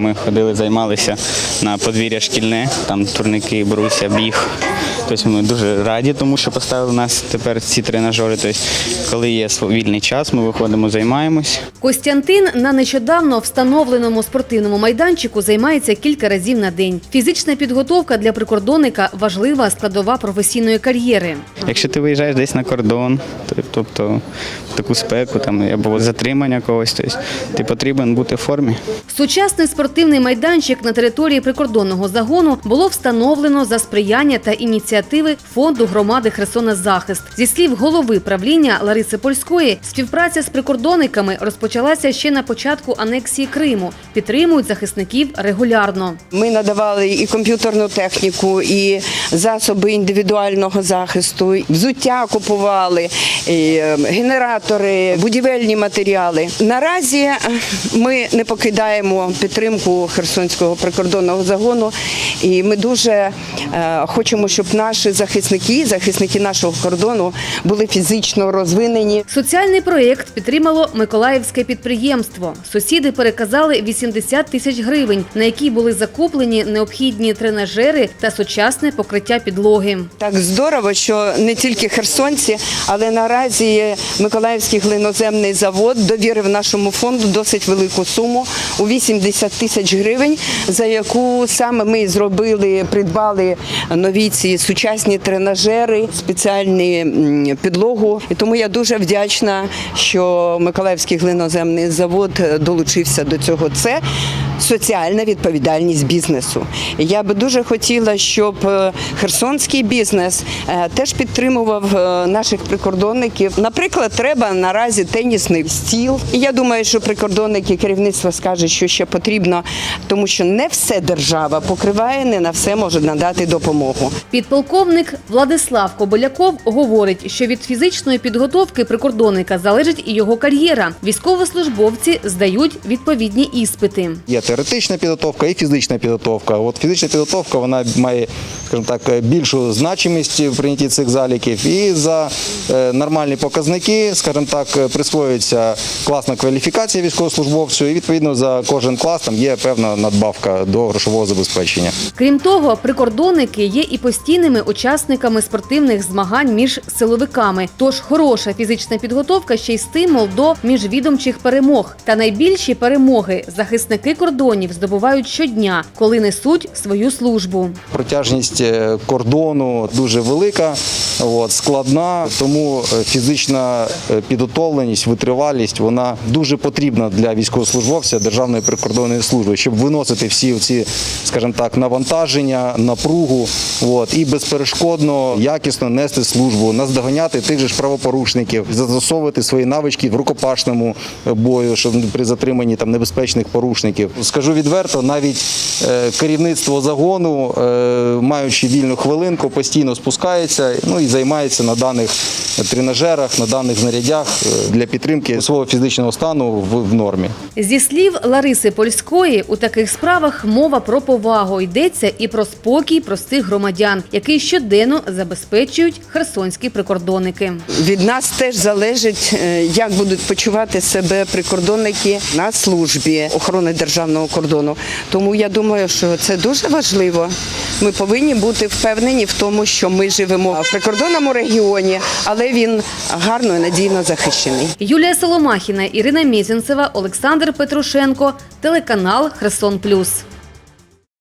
Ми ходили, займалися на подвір'я шкільне, там турники, бруся, біг. Тобто ми дуже раді, тому що поставили нас тепер ці тренажери. Тобто, коли є вільний час, ми виходимо, займаємось. Костянтин на нещодавно встановленому спортивному майданчику займається кілька разів на день. Фізична підготовка для прикордонника важлива складова професійної кар'єри. Якщо ти виїжджаєш десь на кордон, тобто таку спеку там, або затримання когось, тобто, ти потрібен бути в формі. Сучасний спортивний майданчик на території прикордонного загону було встановлено за сприяння та ініціативи фонду громади Херсонезахист. Зі слів голови правління Лариси Польської, співпраця з прикордонниками розпочалася ще на початку анексії Криму. Підтримують захисників регулярно. Ми надавали і комп'ютерну техніку, і засоби індивідуального захисту, взуття купували, і е, генератори, будівельні матеріали. Наразі е, ми не покидаємо підтримку Херсонського прикордонного загону, і ми дуже е, хочемо, щоб наші захисники, захисники нашого кордону, були фізично розвинені. Соціальний проєкт підтримало Миколаївське підприємство. Сусіди переказали 80 тисяч гривень, на які були закуплені необхідні тренажери та сучасне покриття підлоги. Так здорово, що не тільки херсонці, але наразі Миколаївський глиноземний завод довірив нашому фонду досить велику суму у 80 тисяч гривень, за яку саме ми зробили, придбали нові ці сучасні тренажери, спеціальні підлогу. І тому я дуже вдячна, що Миколаївський глиноземний завод е, долучився до цього. Це соціальна відповідальність бізнесу. Я би дуже хотіла, щоб е, херсонський бізнес е, теж підтримував наших прикордонників. Наприклад, треба наразі тенісний стіл. І я думаю, що прикордонники керівництво скаже, що ще потрібно, тому що не все держава покриває, не на все може надати допомогу. Підполковник Владислав Кобиляков говорить, що від фізичної підготовки прикордонника залежить і його кар'єра. Військовослужбовці здають відповідні іспити. Є теоретична підготовка і фізична підготовка. От фізична підготовка вона має, скажімо так, більшу значимість в прийнятті цих заліків. І за е, нормальні показники, скажімо так, присвоюється класна кваліфікація військовослужбовцю, і відповідно за кожен клас там є певна надбавка до грошового забезпечення. Крім того, прикордонники є і постійними учасниками спортивних змагань між силовиками. Тож хороша фізична підготовка ще й стимул до міжвідомчих перемог. Та найбільші перемоги захисники кордонів здобувають щодня, коли несуть свою службу. Протяжність е, кордону дуже велика, складна, тому е, фізична е, підготовленість, витривалість вона дуже потрібна для військовослужбовця Державної прикордонної служби, щоб виносити всі ці, скажімо так, навантаження, напругу, от, і безперешкодно, якісно нести службу, наздоганяти тих же ж правопорушників, застосовувати свої навички в рукопашному е, бою, щоб при затриманні там небезпечних порушників. Скажу відверто, навіть е, керівництво загону, е, маючи вільну хвилинку, постійно спускається ну і займається на даних тренажерах, на даних знарядях для підтримки свого фізичного стану в, нормі. Зі слів Лариси Польської, у таких справах мова про повагу йдеться і про спокій простих громадян, який щоденно забезпечують херсонські прикордонники. Від нас теж залежить, е, як будуть почувати себе прикордонники на службі охорони державного кордону. Тому я думаю, що це дуже важливо. Ми повинні бути впевнені в тому, що ми живемо в прикордонному регіоні, але він гарно і надійно захищений. Юлія Соломахіна, Ірина Мізінцева, Олександр Петрушенко, телеканал Херсон Плюс.